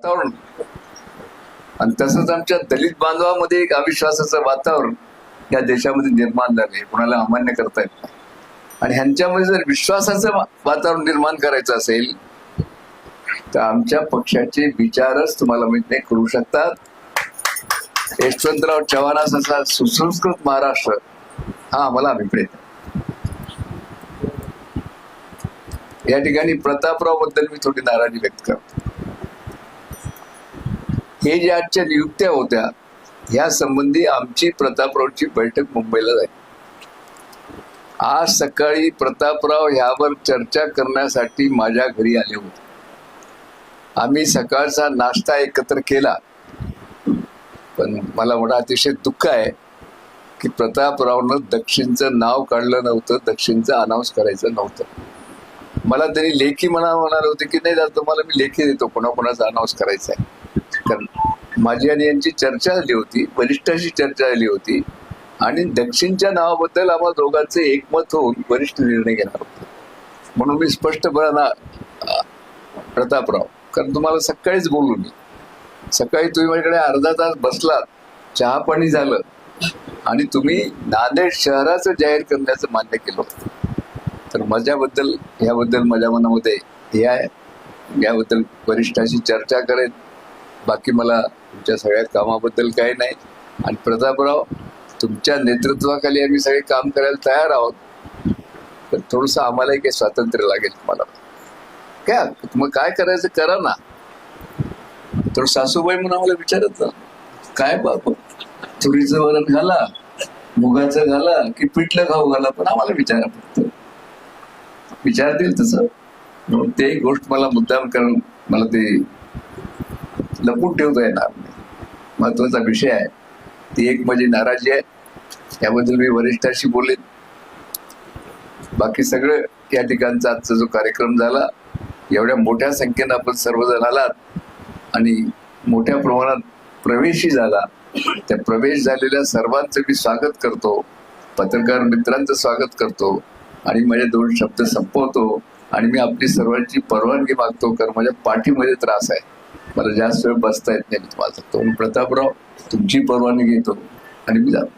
वातावरण. आणि तसंच आमच्या दलित बांधवामध्ये एक अविश्वासाचं वातावरण या देशामध्ये निर्माण झाले कोणाला अमान्य करता येत नाही. आणि ह्यांच्यामध्ये जर विश्वासाचं वातावरण निर्माण करायचं असेल तर आमच्या पक्षाचे विचारच तुम्हाला माहीत नाही करू शकतात. यशवंतराव चव्हाणासारखा सुसंस्कृत महाराष्ट्र हा आम्हाला अभिप्रेत या ठिकाणी प्रतापरावबद्दल मी थोडी नाराजी व्यक्त करतो. हे ज्या आजच्या नियुक्त्या होत्या ह्या संबंधी आमची प्रतापरावची बैठक मुंबईला जाईल आज सकाळी प्रतापराव ह्यावर चर्चा करण्यासाठी माझ्या घरी आले होते. आम्ही सकाळचा नाश्ता एकत्र केला. पण मला म्हणा अतिशय दुःख आहे की प्रतापरावनं दक्षिणचं नाव काढलं नव्हतं दक्षिणचं अनाऊन्स करायचं नव्हतं. मला त्यांनी लेखी म्हणा म्हणाले होते की नाही तुम्हाला मी लेखी देतो कोणाकोणाचा अनाऊन्स करायचा आहे कारण माझी आणि यांची चर्चा झाली होती वरिष्ठाशी चर्चा झाली होती. आणि दक्षिणच्या नावाबद्दल आम्हा दोघांचे एकमत होऊन वरिष्ठ निर्णय घेणार होते. म्हणून मी स्पष्टपणा प्रतापराव कारण तुम्हाला सकाळीच बोलू मी. सकाळी तुम्ही माझ्याकडे अर्धा तास बसलात चहा पाणी झालं आणि तुम्ही नांदेड शहराचं जाहीर करण्याचं मान्य केलं होतं. तर माझ्याबद्दल ह्याबद्दल माझ्या मनामध्ये हे आहे. याबद्दल वरिष्ठाशी चर्चा करेन. बाकी मला तुमच्या सगळ्या कामाबद्दल काही नाही. आणि प्रतापराव तुमच्या नेतृत्वाखाली आम्ही सगळे काम करायला तयार आहोत. पण थोडंसं आम्हालाही काही स्वातंत्र्य लागेल तुम्हाला. काय मग काय करायचं करा ना. तर सासूबाई म्हणून आम्हाला विचारत ना काय बाप तुरीचं वरण घाला मुगाचं घाला की पिठलं खाऊ घाला पण आम्हाला विचारा फक्त. विचारतील तसं. म्हणून ते गोष्ट मला मुद्दाम करून मला ते लपून ठेवता येणार नाही. महत्त्वाचा विषय आहे. ती एक माझी नाराजी आहे. याबद्दल मी वरिष्ठाशी बोलेन. बाकी सगळं या ठिकाणचा आजचा जो कार्यक्रम झाला एवढ्या मोठ्या संख्येनं आपण सर्वजण आलात आणि मोठ्या प्रमाणात प्रवेशही झाला. त्या प्रवेश झालेल्या सर्वांचं मी स्वागत करतो. पत्रकार मित्रांचं स्वागत करतो आणि माझे दोन शब्द संपवतो आणि मी आपली सर्वांची परवानगी मागतो कारण माझ्या पाठीमध्ये त्रास आहे. मला जास्त वेळ बसता येत नाही मी तुम्हाला. तो प्रतापराव तुमची परवानगी घेतो. आणि मी जातो.